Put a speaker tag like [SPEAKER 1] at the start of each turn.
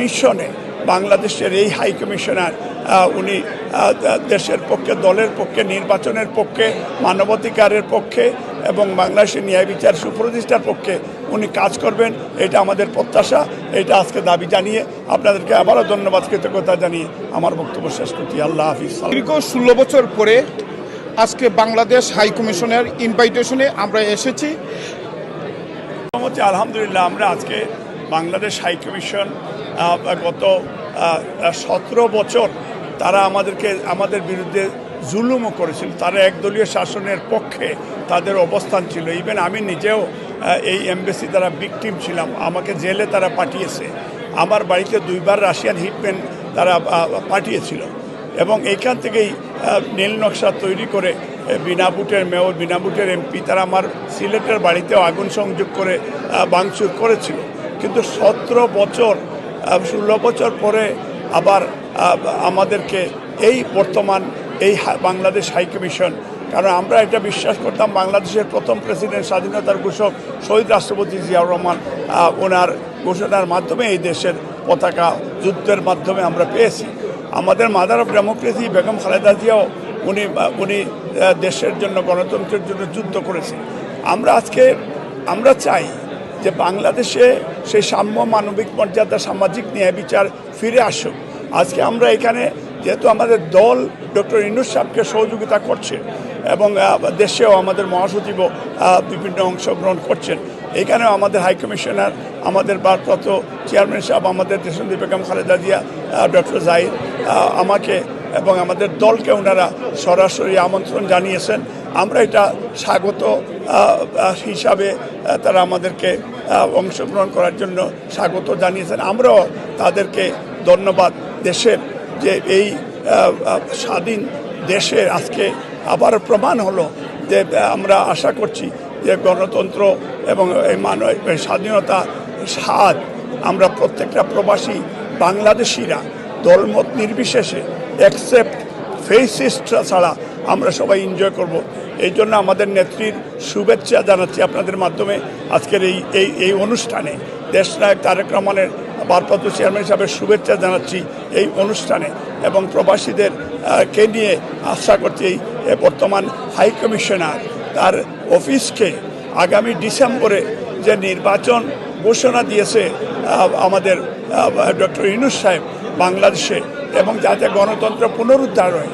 [SPEAKER 1] কমিশনে বাংলাদেশের এই হাই কমিশনার উনি দেশের পক্ষে দলের পক্ষে নির্বাচনের পক্ষে মানবাধিকারের পক্ষে এবং বাংলাদেশের ন্যায় বিচার সুপ্রতিষ্ঠার পক্ষে উনি কাজ করবেন। এটা আমাদের প্রত্যাশা এটা আজকে দাবি জানিয়ে আপনাদেরকে আবারও ধন্যবাদ কৃতজ্ঞতা জানিয়ে আমার বক্তব্য শেষ করছি। আল্লাহ হাফিজ।
[SPEAKER 2] দীর্ঘ ষোলো বছর পরে আজকে বাংলাদেশ হাই কমিশনের ইনভাইটেশনে আমরা এসেছি।
[SPEAKER 1] আলহামদুলিল্লাহ আমরা আজকে বাংলাদেশ হাই কমিশন গত সতেরো বছর তারা আমাদেরকে আমাদের বিরুদ্ধে জুলুমও করেছিল। তারা একদলীয় শাসনের পক্ষে তাদের অবস্থান ছিল। ইভেন আমি নিজেও এই এমবেসি দ্বারা বিকটিম ছিলাম। আমাকে জেলে তারা পাঠিয়েছে। আমার বাড়িতে দুইবার রাশিয়ান হিটম্যান তারা পাঠিয়েছিল। এবং এইখান থেকেই নীল নকশা তৈরি করে আহ, বিনা বুটের মেয়র বিনা বুটের এমপি তারা আমার সিলেটের বাড়িতেও আগুন সংযোগ করে ভাঙচুর করেছিল। কিন্তু সতেরো বছর ষোলো বছর পরে আবার আমাদেরকে এই বর্তমান এই বাংলাদেশ হাই কমিশন, কারণ আমরা এটা বিশ্বাস করতাম বাংলাদেশের প্রথম প্রেসিডেন্ট স্বাধীনতার ঘোষক শহীদ রাষ্ট্রপতি জিয়াউর রহমান ওনার ঘোষণার মাধ্যমে এই দেশের পতাকা যুদ্ধের মাধ্যমে আমরা পেয়েছি। আমাদের mother of democracy Begum Khaleda Xiao উনি উনি দেশের জন্য, গণতন্ত্রের জন্য যুদ্ধ করেছে আমরা আজকে, আমরা চাই যে বাংলাদেশে সেই সাম্য মানবিক মর্যাদা সামাজিক ন্যায় বিচার ফিরে আসুক। আজকে আমরা এখানে যেহেতু আমাদের দল ডক্টর ইনুস সাহেবকে সহযোগিতা করছে এবং দেশেও আমাদের মহাসচিবও বিভিন্ন অংশগ্রহণ করছেন। এখানেও আমাদের হাই কমিশনার আমাদের ভারপ্রাপ্ত চেয়ারম্যান সাহেব আমাদের দেশন্দী বেগম খালেদা জিয়া ডক্টর আহ, আমাকে এবং আমাদের দলকে ওনারা সরাসরি আমন্ত্রণ জানিয়েছেন। আমরা এটা স্বাগত হিসাবে তারা আমাদেরকে অংশগ্রহণ করার জন্য স্বাগত জানিয়েছেন। আমরাও তাদেরকে ধন্যবাদ দেশের যে এই স্বাধীন দেশের আজকে আবার প্রমাণ হলো যে আমরা আশা করছি যে গণতন্ত্র এবং এই মানব স্বাধীনতা স্বাদ আমরা প্রত্যেকটা প্রবাসী বাংলাদেশিরা দলমত নির্বিশেষে অ্যাকসেপ্ট ফেসিস্ট ছাড়া আমরা সবাই এনজয় করব। এই জন্য আমাদের নেত্রীর শুভেচ্ছা জানাচ্ছি আপনাদের মাধ্যমে আজকের এই এই এই অনুষ্ঠানে। দেশনায়ক তারেক রহমানের ভারপ্রাপ্ত চেয়ারম্যান সাহেবের শুভেচ্ছা জানাচ্ছি এই অনুষ্ঠানে এবং প্রবাসীদের কে নিয়ে আশা করছি এই বর্তমান হাই কমিশনার তার অফিসকে আগামী ডিসেম্বরে যে নির্বাচন ঘোষণা দিয়েছে আমাদের ডক্টর ইনুস সাহেব বাংলাদেশে এবং যাতে গণতন্ত্র পুনরুদ্ধার হয়